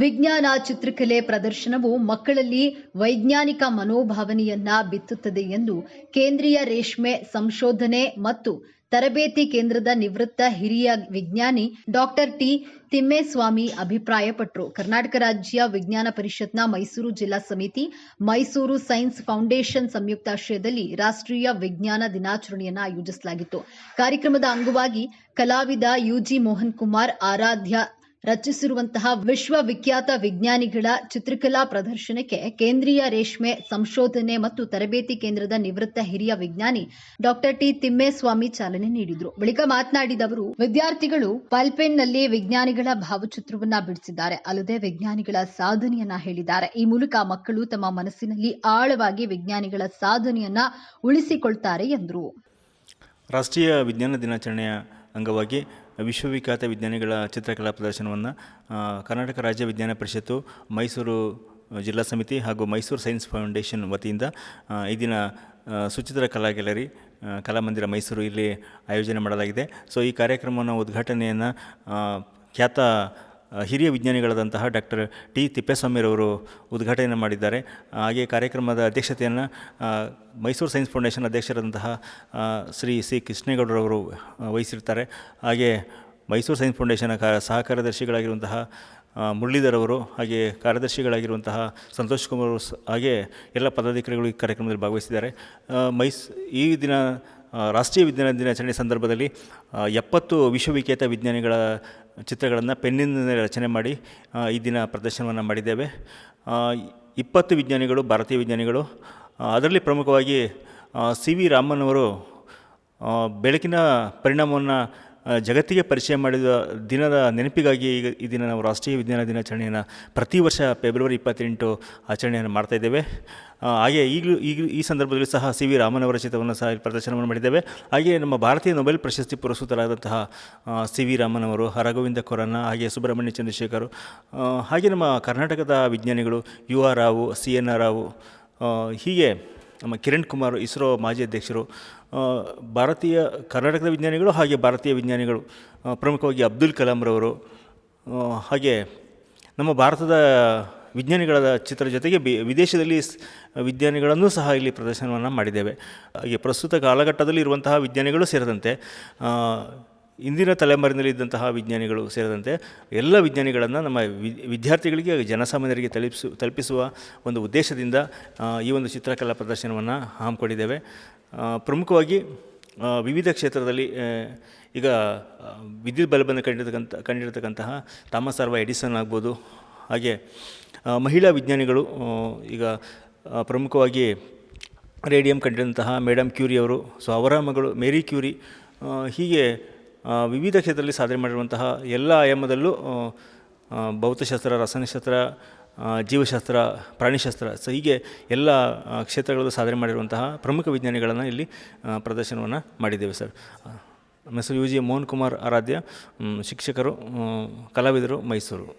ವಿಜ್ಞಾನ ಚಿತ್ರಕಲೆ ಪ್ರದರ್ಶನವು ಮಕ್ಕಳಲ್ಲಿ ವೈಜ್ಞಾನಿಕ ಮನೋಭಾವನೆಯನ್ನ ಬಿತ್ತುತ್ತದೆ ಎಂದು ಕೇಂದ್ರೀಯ ರೇಷ್ಮೆ ಸಂಶೋಧನೆ ಮತ್ತು ತರಬೇತಿ ಕೇಂದ್ರದ ನಿವೃತ್ತ ಹಿರಿಯ ವಿಜ್ಞಾನಿ ಡಾಕ್ಟರ್ ಟಿ ತಿಮ್ಮೇಸ್ವಾಮಿ ಅಭಿಪ್ರಾಯಪಟ್ಟರು ಕರ್ನಾಟಕ ರಾಜ್ಯ ವಿಜ್ಞಾನ ಪರಿಷತ್ನ ಮೈಸೂರು ಜಿಲ್ಲಾ ಸಮಿತಿ, ಮೈಸೂರು ಸೈನ್ಸ್ ಫೌಂಡೇಶನ್ ಸಂಯುಕ್ತಾಶ್ರಯದಲ್ಲಿ ರಾಷ್ಟ್ರೀಯ ವಿಜ್ಞಾನ ದಿನಾಚರಣೆಯನ್ನು ಆಯೋಜಿಸಲಾಗಿತ್ತು. ಕಾರ್ಯಕ್ರಮದ ಅಂಗವಾಗಿ ಕಲಾವಿದ ಯುಜಿ ಮೋಹನ್ ಕುಮಾರ್, ಆರಾಧ್ಯ ರಚಿಸಿರುವಂತಹ ವಿಶ್ವವಿಖ್ಯಾತ ವಿಜ್ಞಾನಿಗಳ ಚಿತ್ರಕಲಾ ಪ್ರದರ್ಶನಕ್ಕೆ ಕೇಂದ್ರೀಯ ರೇಷ್ಮೆ ಸಂಶೋಧನೆ ಮತ್ತು ತರಬೇತಿ ಕೇಂದ್ರದ ನಿವೃತ್ತ ಹಿರಿಯ ವಿಜ್ಞಾನಿ ಡಾಕ್ಟರ್ ಟಿ ತಿಮ್ಮೇಸ್ವಾಮಿ ಚಾಲನೆ ನೀಡಿದರು. ಬಳಿಕ ಮಾತನಾಡಿದ ಅವರು, ವಿದ್ಯಾರ್ಥಿಗಳು ಪಲ್ಪೆನ್ನಲ್ಲಿ ವಿಜ್ಞಾನಿಗಳ ಭಾವಚಿತ್ರವನ್ನ ಬಿಡಿಸಿದ್ದಾರೆ. ಅಲ್ಲದೆ ವಿಜ್ಞಾನಿಗಳ ಸಾಧನೆಯನ್ನ ಹೇಳಿದ್ದಾರೆ. ಈ ಮೂಲಕ ಮಕ್ಕಳು ತಮ್ಮ ಮನಸ್ಸಿನಲ್ಲಿ ಆಳವಾಗಿ ವಿಜ್ಞಾನಿಗಳ ಸಾಧನೆಯನ್ನ ಉಳಿಸಿಕೊಳ್ತಾರೆ ಎಂದರು. ರಾಷ್ಟ್ರೀಯ ವಿಜ್ಞಾನ ದಿನಾಚರಣೆಯ ಅಂಗವಾಗಿ ವಿಶ್ವವಿಖ್ಯಾತ ವಿಜ್ಞಾನಿಗಳ ಚಿತ್ರಕಲಾ ಪ್ರದರ್ಶನವನ್ನು ಕರ್ನಾಟಕ ರಾಜ್ಯ ವಿಜ್ಞಾನ ಪರಿಷತ್ತು, ಮೈಸೂರು ಜಿಲ್ಲಾ ಸಮಿತಿ ಹಾಗೂ ಮೈಸೂರು ಸೈನ್ಸ್ ಫೌಂಡೇಶನ್ ವತಿಯಿಂದ ಈ ದಿನ ಸುಚಿತ್ರ ಕಲಾ ಗ್ಯಾಲರಿ ಕಲಾಮಂದಿರ ಮೈಸೂರು ಇಲ್ಲಿ ಆಯೋಜನೆ ಮಾಡಲಾಗಿದೆ. ಸೊ, ಈ ಕಾರ್ಯಕ್ರಮವನ್ನು ಉದ್ಘಾಟನೆಯನ್ನು ಖ್ಯಾತ ಹಿರಿಯ ವಿಜ್ಞಾನಿಗಳಾದಂತಹ ಡಾಕ್ಟರ್ ಟಿ ತಿಪ್ಪೇಸ್ವಾಮಿರವರು ಉದ್ಘಾಟನೆ ಮಾಡಿದ್ದಾರೆ. ಹಾಗೆ ಕಾರ್ಯಕ್ರಮದ ಅಧ್ಯಕ್ಷತೆಯನ್ನು ಮೈಸೂರು ಸೈನ್ಸ್ ಫೌಂಡೇಶನ್ ಅಧ್ಯಕ್ಷರಾದಂತಹ ಶ್ರೀ ಸಿ ಕೃಷ್ಣೇಗೌಡರವರು ವಹಿಸಿರ್ತಾರೆ. ಹಾಗೆ ಮೈಸೂರು ಸೈನ್ಸ್ ಫೌಂಡೇಶನ್ ಕ ಸಹ ಕಾರ್ಯದರ್ಶಿಗಳಾಗಿರುವಂತಹ ಹಾಗೆ ಕಾರ್ಯದರ್ಶಿಗಳಾಗಿರುವಂತಹ ಸಂತೋಷ್ ಕುಮಾರ್ ಹಾಗೆ ಎಲ್ಲ ಪದಾಧಿಕಾರಿಗಳು ಈ ಕಾರ್ಯಕ್ರಮದಲ್ಲಿ ಭಾಗವಹಿಸಿದ್ದಾರೆ. ಮೈಸ್, ಈ ದಿನ ರಾಷ್ಟ್ರೀಯ ವಿಜ್ಞಾನ ದಿನಾಚರಣೆ ಸಂದರ್ಭದಲ್ಲಿ ಎಪ್ಪತ್ತು ವಿಶ್ವವಿಖ್ಯಾತ ವಿಜ್ಞಾನಿಗಳ ಚಿತ್ರಗಳನ್ನು ಪೆನ್ನಿಂದ ರಚನೆ ಮಾಡಿ ಈ ದಿನ ಪ್ರದರ್ಶನವನ್ನು ಮಾಡಿದ್ದೇವೆ. ಇಪ್ಪತ್ತು ವಿಜ್ಞಾನಿಗಳು, ಭಾರತೀಯ ವಿಜ್ಞಾನಿಗಳು ಅದರಲ್ಲಿ ಪ್ರಮುಖವಾಗಿ ಸಿ ವಿ ರಾಮನ್ ಅವರು ಬೆಳಕಿನ ಪರಿಣಾಮವನ್ನು ಜಗತ್ತಿಗೆ ಪರಿಚಯ ಮಾಡಿದ ದಿನದ ನೆನಪಿಗಾಗಿ ಈಗ ಈ ದಿನ ನಾವು ರಾಷ್ಟ್ರೀಯ ವಿಜ್ಞಾನ ದಿನಾಚರಣೆಯನ್ನು ಪ್ರತಿ ವರ್ಷ ಫೆಬ್ರವರಿ ಇಪ್ಪತ್ತೆಂಟು ಆಚರಣೆಯನ್ನು ಮಾಡ್ತಾಯಿದ್ದೇವೆ ಹಾಗೆ ಈಗಲೂ ಈಗ ಈ ಸಂದರ್ಭದಲ್ಲಿ ಸಹ ಸಿ ವಿ ರಾಮನ್ ಅವರ ಚಿತ್ರವನ್ನು ಸಹ ಪ್ರದರ್ಶನವನ್ನು ಮಾಡಿದ್ದೇವೆ. ಹಾಗೆ ನಮ್ಮ ಭಾರತೀಯ ನೊಬೆಲ್ ಪ್ರಶಸ್ತಿ ಪುರಸ್ಕೃತರಾದಂತಹ ಸಿ ವಿ ರಾಮನ್ ಅವರು ಹರಗೋವಿಂದ ಕೊರನ್ನ, ಹಾಗೆ ಸುಬ್ರಹ್ಮಣ್ಯ ಚಂದ್ರಶೇಖರ್ ಹಾಗೆ ನಮ್ಮ ಕರ್ನಾಟಕದ ವಿಜ್ಞಾನಿಗಳು U R Rao, C N R Rao ಹೀಗೆ ನಮ್ಮ ಕಿರಣ್ ಕುಮಾರ್ ಇಸ್ರೋ ಮಾಜಿ ಅಧ್ಯಕ್ಷರು ಭಾರತೀಯ ಕರ್ನಾಟಕದ ವಿಜ್ಞಾನಿಗಳು ಹಾಗೆ ಭಾರತೀಯ ವಿಜ್ಞಾನಿಗಳು ಪ್ರಮುಖವಾಗಿ ಅಬ್ದುಲ್ ಕಲಾಂರವರು ಹಾಗೆ ನಮ್ಮ ಭಾರತದ ವಿಜ್ಞಾನಿಗಳ ಚಿತ್ರ ಜೊತೆಗೆ ಬಿ, ವಿದೇಶದಲ್ಲಿ ವಿಜ್ಞಾನಿಗಳನ್ನು ಸಹ ಇಲ್ಲಿ ಪ್ರದರ್ಶನವನ್ನು ಮಾಡಿದ್ದೇವೆ. ಹಾಗೆ ಪ್ರಸ್ತುತ ಕಾಲಘಟ್ಟದಲ್ಲಿ ಇರುವಂತಹ ವಿಜ್ಞಾನಿಗಳು ಸೇರಿದಂತೆ ಇಂದಿನ ತಲೆಮಾರಿನಲ್ಲಿ ಇದ್ದಂತಹ ವಿಜ್ಞಾನಿಗಳು ಸೇರಿದಂತೆ ಎಲ್ಲ ವಿಜ್ಞಾನಿಗಳನ್ನು ನಮ್ಮ ವಿದ್ಯಾರ್ಥಿಗಳಿಗೆ, ಜನಸಾಮಾನ್ಯರಿಗೆ ತಲುಪಿಸು, ತಲುಪಿಸುವ ಒಂದು ಉದ್ದೇಶದಿಂದ ಈ ಒಂದು ಚಿತ್ರಕಲಾ ಪ್ರದರ್ಶನವನ್ನು ಹಮ್ಮಿಕೊಂಡಿದ್ದೇವೆ ಪ್ರಮುಖವಾಗಿ ವಿವಿಧ ಕ್ಷೇತ್ರದಲ್ಲಿ ಈಗ ವಿದ್ಯುತ್ ಬಲ್ಬನ್ನು ಕಂಡಿರ್ತಕ್ಕಂಥ, ಕಂಡಿರ್ತಕ್ಕಂತಹ ಥಾಮಸ್ ಸರ್ವ ಎಡಿಸನ್ ಆಗ್ಬೋದು, ಹಾಗೆ ಮಹಿಳಾ ವಿಜ್ಞಾನಿಗಳು ಈಗ ಪ್ರಮುಖವಾಗಿ ರೇಡಿಯಂ ಕಂಡಿರುವಂತಹ ಮೇಡಮ್ ಕ್ಯೂರಿ ಅವರು, ಸೊ ಅವರ ಮಗಳು ಮೇರಿ ಕ್ಯೂರಿ ಹೀಗೆ ವಿವಿಧ ಕ್ಷೇತ್ರದಲ್ಲಿ ಸಾಧನೆ ಮಾಡಿರುವಂತಹ ಎಲ್ಲ ಆಯಾಮದಲ್ಲೂ ಭೌತಶಾಸ್ತ್ರ, ರಸಾಯನಶಾಸ್ತ್ರ ಜೀವಶಾಸ್ತ್ರ, ಪ್ರಾಣಿಶಾಸ್ತ್ರ, ಸೊ ಹೀಗೆ ಎಲ್ಲ ಕ್ಷೇತ್ರಗಳಲ್ಲೂ ಸಾಧನೆ ಮಾಡಿರುವಂತಹ ಪ್ರಮುಖ ವಿಜ್ಞಾನಿಗಳನ್ನು ಇಲ್ಲಿ ಪ್ರದರ್ಶನವನ್ನು ಮಾಡಿದ್ದೇವೆ ಸರ್. ನಮ್ಮ ಹೆಸರು ಯು ಜಿ ಮೋಹನ್ ಕುಮಾರ್ ಆರಾಧ್ಯ ಶಿಕ್ಷಕರು ಕಲಾವಿದರು ಮೈಸೂರು.